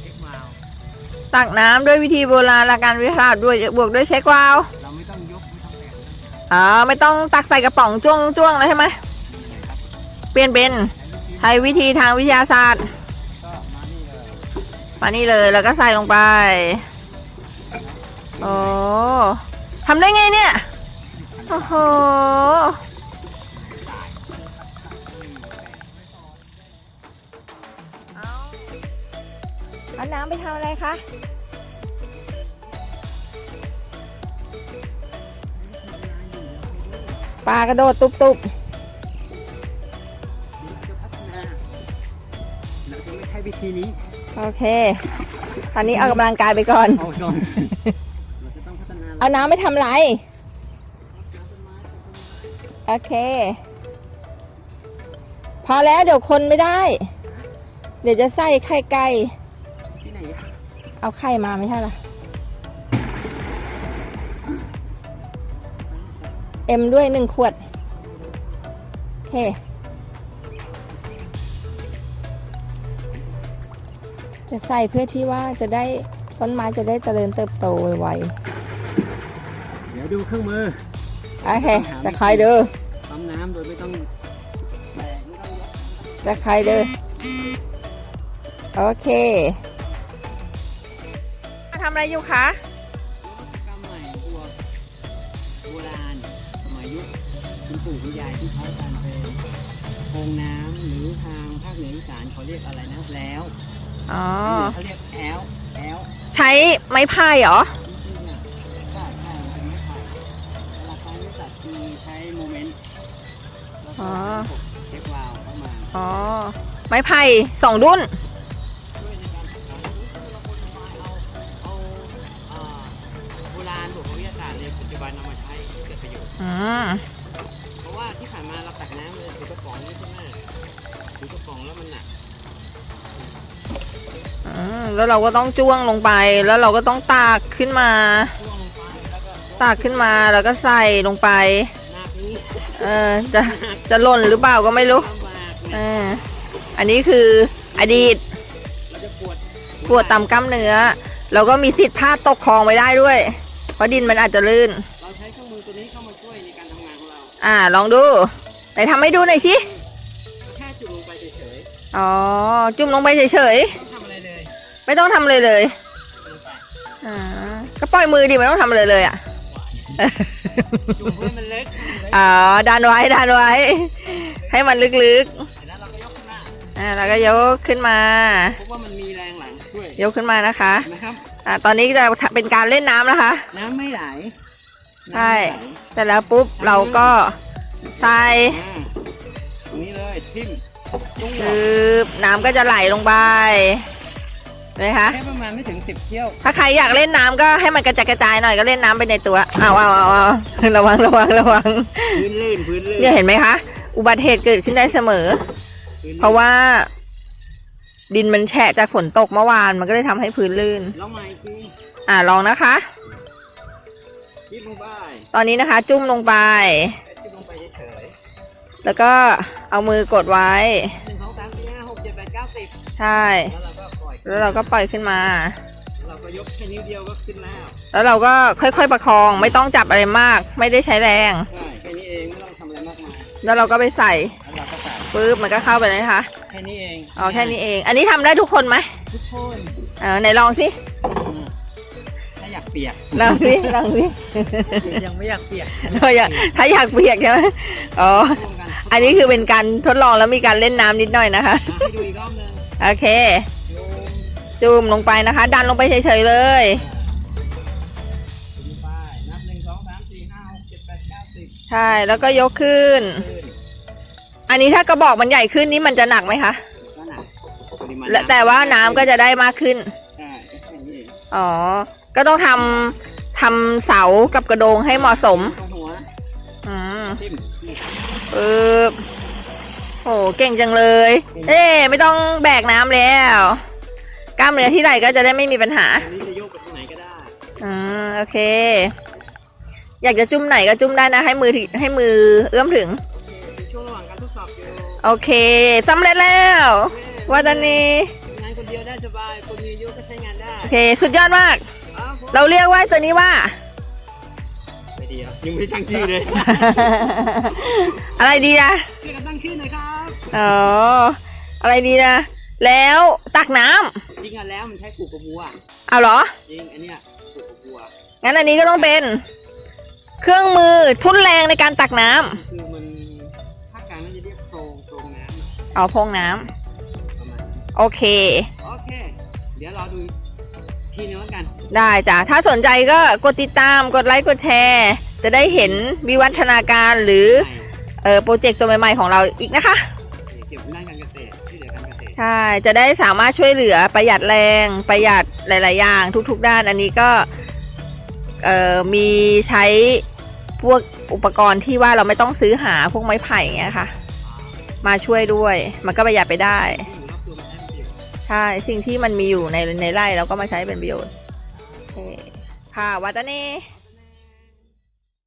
เช็ควาล์วตักน้ำด้วยวิธีโบราณหลักการวิทยาศาสตร์ด้วยบวกด้วยเช็ควาล์วเราไม่ต้องยกไม่ต้องแตะไม่ต้องจับอ๋อไม่ต้องตักใส่กระป๋องจ้วงจ้วงเลยใช่ไหมนี่เลยครับเปลี่ยนเป็นใช้วิธีใช้วิธีทางวิทยาศาสตร์ก็มานี่เลยมานี่เลยแล้วก็ใส่ลงไปโอ้ทำได้ไงเนี่ยโอ้โห เอาน้ำไปทำอะไรคะปลากระโดดตุบตุบเราจะพัฒนาเราจะไม่ใช้วิธีนี้โอเค ตอนนี้ออกกำลังกายไปก่อน เอาลงเราจะต้องพัฒนาเอาน้ำไปทำไร โอเค พอแล้วเดี๋ยวคนไม่ได้ เดี๋ยวจะใส่ไข่ไก่ที่ไหนอะ เอาไข่มาไม่ใช่เหรอ เอ็มด้วยหนึ่งขวด โอเค จะใส่เพื่อที่ว่าจะได้ต้นไม้จะได้เจริญเติบโตไวเดี๋ยวดูเครื่องมือๆโอเค จะคอยดูปั๊มน้ำโดยไม่ต้องแตะไม่ต้องยกจะคอยดูโอเคมา ทำอะไรอยู่คะนวัตกรรมใหม่บวกโบราณสมัยยุคคุณปู่คุณยายที่เขาการเป็นโพรงน้ำหรือทางภาคเหนืออีสานเขาเรียกอะไรนะแล้วอ๋อเขาเรียกแอลแอลใช้ไม้พายเหรอจริงๆอะใช่ใช่มันเป็นไม้ไผ่เวลาเขาไม่ตัดคือใช้โมเมนต์แล้วก็อ๋อเช็ควาล์วเข้ามาอ๋อไม้ไผ่สองดุ้น บันเอามาใช้เกิดประโยชน์อืมเพราะว่าที่ผ่านมาเราตักน้ำเลยถือกระป๋องนี่ใช่ไหมถือกระป๋องแล้วมันหนักอืมแล้วเราก็ต้องจ้วงลงไป แล้วเราก็ต้องตากขึ้นมา ช่วงลงไปแล้วก็ตากขึ้นมาแล้วก็ใส่ลงไป หนักนี้เออจะจะหล่นหรือเปล่าก็ไม่รู้ลำบากเอนะออันนี้คืออดีตเราจะปวดปวดตามกล้ามเนื้อ เราก็มีสิทธิ์พลาดตกคลองไปได้ด้วย เพราะดินมันอาจจะลื่น เราใช้เครื่องมือตัวนี้เข้ามาช่วยในการทำงานของเรา อ่า ลองดูไหนทำให้ดูหน่อยสิ แค่จุดลงไปเฉยอ๋อ จุ่มลงไปเฉยๆต้องทำอะไรเลยๆ ไม่ต้องทำเลยเลย ลงไปอ่า ก็ปล่อยมือดิไม่ต้องทำอะไรเลยอะ จุ่มเพื่อมันเล็กให้มันเล็กอ๋อ ดันไว้ ดันไว้ ให้มันลึกเสร็จแล้วเราก็ยกขึ้นมาๆ อ่า แล้วก็ยกขึ้นมา พบว่ามันมีแรงหลังช่วยยกขึ้นมานะคะเห็นะครับ อ่าตอนนี้จะเป็นการเล่นน้ำนะคะ น้ำไม่ไหลใช่น้ำไม่ไหลเสร็จแล้วปุ๊บเราก็ใส่อ่าตรงนี้เลยทิ่มจุ้งหลคือน้ำก็จะไหลลงไปเลยคะ แค่ประมาณไม่ถึงสิบเที่ยว ถ้าใครอยากเล่นน้ำก็ให้มันกระจายกระจายหน่อยก็เล่นน้ำไปในตัวอ้าวอ้าวอ้าวอ้าวระวังระวังระวัง พื้นลื่นพื้นลื่นเนี่ยเห็นไหมคะ อุบัติเหตุเกิดขึ้นได้เสมอ พื้นลื่นเพราะว่า ดินมันแฉะจากฝนตกเมื่อวานมันก็เลยทำให้พื้นลื่นแล้วมาอีกทีอ่าลองนะคะทิ่มลงไปตอนนี้นะคะ จุ่มลงไปทิ่มลงไปเฉยแล้วก็เอามือกดไว้ ๆหนึ่งสองสามสี่ห้าหกเจ็ดแปดเก้าสิบใช่ แล้วเราก็ปล่อยแล้วเราก็ปล่อยขึ้นมาเราก็ยกแค่นิ้วเดียวก็ขึ้นแล้วแล้วเราก็ค่อยๆประคองไม่ต้องจับอะไรมาก ไม่ได้ใช้แรง ใช่แค่นี้เองไม่ต้องทำอะไรมากมายแล้วเราก็ไปใส่แล้วเราก็ใส่ ปุ๊บมันก็เข้าไปเลยนะคะ แค่นี้เองอ๋อแค่นี้เอง อันนี้ทำได้ทุกคนไหมทุกคนเออไหนลองสิถ้าอยากเปียกลองสิลองสิยังไม่อยากเปียกถ้าอยากถ้าอยากเปียกใช่ไหมอ๋อร่วมกันอันนี้คือเป็นการทดลองแล้วมีการเล่นน้ำนิดหน่อยนะคะอะให้ดูอีกรอบหนึงโอเคโยมจุ่มลงไปนะคะ ดันลงไปเฉยๆเลยดูไปนับหนึ่งสองสามสี่ห้าหกเจ็ดแปดเก้าสิบใช่แล้วก็ยกขึ้นขึ้น อันนี้ถ้ากระบอกมันใหญ่ขึ้นนี่มันจะหนักไหมคะก็หนักปริมณและแต่ว่าน้ำก็จะได้มากขึ้น ใช่แค่นี้เองอ๋อ ก็ต้องทำทำเสากับกระโดงให้เหมาะสมตรงหัวอืมทิ่มปึ๊บโอ้เก่งจังเลย เอ๊ะไม่ต้องแบกน้ำแล้ว กล้ามเนื้อที่ไหนก็จะได้ไม่มีปัญหา อันนี้จะโยกไปตรงไหนก็ได้อืมโอเค อยากจะจุ่มไหนก็จุ่มได้นะ ให้มือถึงให้มือเอื้อมถึง โอเคเป็นช่วงระหว่างการทดสอบอยู่โอเคสำเร็จแล้ววัดอันนี้งานคนดีเดียวได้สบายคนมีอายุก็ใช้งานได้โอเค สุดยอดมากครับผมเราเรียกว่าตัวนี้ว่าไม่ดีอะยังไม่ได้ตั้งชื่อเลย อะไรดีนะช่วยกันตั้งชื่อหน่อยครับอ๋ออะไรดีนะแล้วตักน้ำจริงอะแล้วมันใช้ปลูกกับวัวเอาเหรอ จริงอันเนี้ยปลูกกับวัวงั้นอันนี้ก็ต้องเป็น เครื่องมือทุ่นแรงในการตักน้ำคือมัน เอาพงน้ำประมาณนี้โอเค โอเค เดี๋ยวรอดูทีนึงแล้วกัน ได้จ้ะ ถ้าสนใจก็กดติดตาม กดไลค์ กดแชร์ จะได้เห็นวิวัฒนาการหรือใหม่เออโปรเจกต์ตัวใหม่ ๆ ของเราอีกนะคะ เกี่ยวกับด้านการเกษตรที่เหลือการเกษตรใช่ จะได้สามารถช่วยเหลือประหยัดแรง ประหยัดหลาย ๆ อย่าง ทุก ๆ ด้าน อันนี้ก็เอ่อมีใช้พวกอุปกรณ์ที่ว่าเราไม่ต้องซื้อหาพวกไม้ไผ่เงี้ยค่ะ มาช่วยด้วย มันก็ประหยัดไปได้ ใช่ สิ่งที่มันมีอยู่ในในไร่เราก็มาใช้เป็นประโยชน์โอเคค่ะวัตเน่